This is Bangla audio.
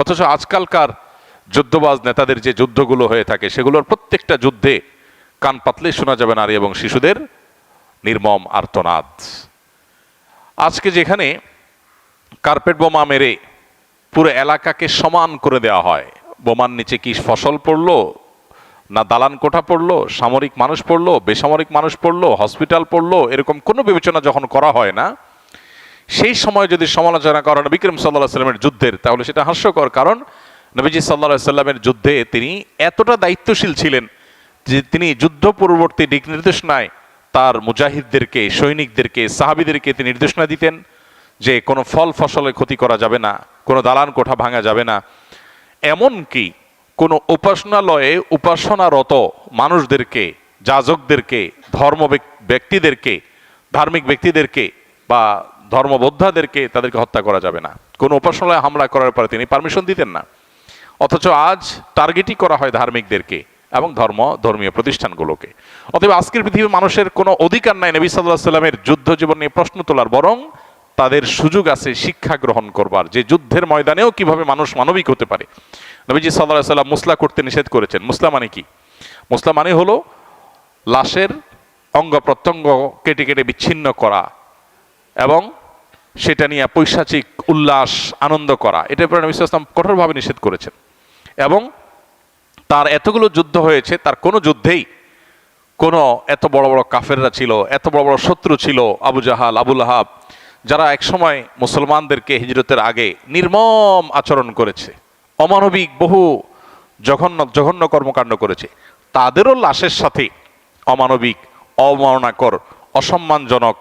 অথচ আজকালকার যুদ্ধবাজ নেতাদের যে যুদ্ধগুলো হয়ে থাকে, সেগুলোর প্রত্যেকটা যুদ্ধে কান পাতলেই শোনা যাবে নারী এবং শিশুদের নির্মম আর্তনাদ। আজকে যেখানে কার্পেট বোমা মেরে পুরো এলাকাকে সমান করে দেওয়া হয়, বোমার নিচে কি ফসল পড়ল, না দালান কোঠা পড়ল, সামরিক মানুষ পড়ল, বেসামরিক মানুষ পড়ল, হসপিটাল পড়ল, এরকম কোনো বিবেচনা যখন করা হয় না সেই সময় যদি সমালোচনা করেন বিক্রম সাল্লাহ সাল্লামের যুদ্ধের, তাহলে সেটা হাস্যকর। কারণ নবীজি সাল্লাহ সাল্লামের যুদ্ধে তিনি এতটা দায়িত্বশীল ছিলেন যে তিনি যুদ্ধ পূর্ববর্তী দিক নির্দেশনায় তার মুজাহিদদেরকে, সৈনিকদেরকে, সাহাবিদেরকে তিনি নির্দেশনা দিতেন যে কোনো ফল ফসলের ক্ষতি করা যাবে না, কোনো দালান কোঠা ভাঙা যাবে না। এমনকি কোনো উপাসনালয়ে উপাসনারত মানুষদেরকে, যাজকদেরকে, ধর্ম ব্যক্তিদেরকে, ধার্মিক ব্যক্তিদেরকে বা ধর্মবোদ্ধাদেরকে তাদেরকে হত্যা করা যাবে না। কোনো উপাসনালয়ে হামলা করার পরে তিনি পারমিশন দিতেন না। অথচ আজ টার্গেটই করা হয় ধার্মিকদেরকে এবং ধর্ম, ধর্মীয় প্রতিষ্ঠানগুলোকে। অতএব আজকের পৃথিবীর মানুষের কোনো অধিকার নাই নবী সাল্লাহ সাল্লামের যুদ্ধ জীবন নিয়ে প্রশ্ন তোলার, বরং তাদের সুযোগ আছে শিক্ষা গ্রহণ করবার। যে যুদ্ধের ময়দানেও কীভাবে মানুষ মানবিক হতে পারে। নবীজি সাল্লাহ সাল্লাম মুসলা করতে নিষেধ করেছেন। মুসলা মানে কি? মুসলা মানে হলো লাশের অঙ্গ প্রত্যঙ্গ কেটে কেটে বিচ্ছিন্ন করা এবং সেটা নিয়ে পৈশাচিক উল্লাস, আনন্দ করা, এটার উপরে নবী ইসলাম কঠোরভাবে নিষেধ করেছেন। এবং তার এতগুলো যুদ্ধ হয়েছে, তার কোনো যুদ্ধেই কোনো এত বড় বড় কাফেররা ছিল, এত বড় বড় শত্রু ছিল আবু জাহাল, আবুল আহাব যারা একসময় মুসলমানদেরকে হিজরতের আগে নির্মম আচরণ করেছে, অমানবিক বহু জঘন্য জঘন্য কর্মকাণ্ড করেছে, তাদেরও লাশের সাথে অমানবিক, অবমাননাকর, অসম্মানজনক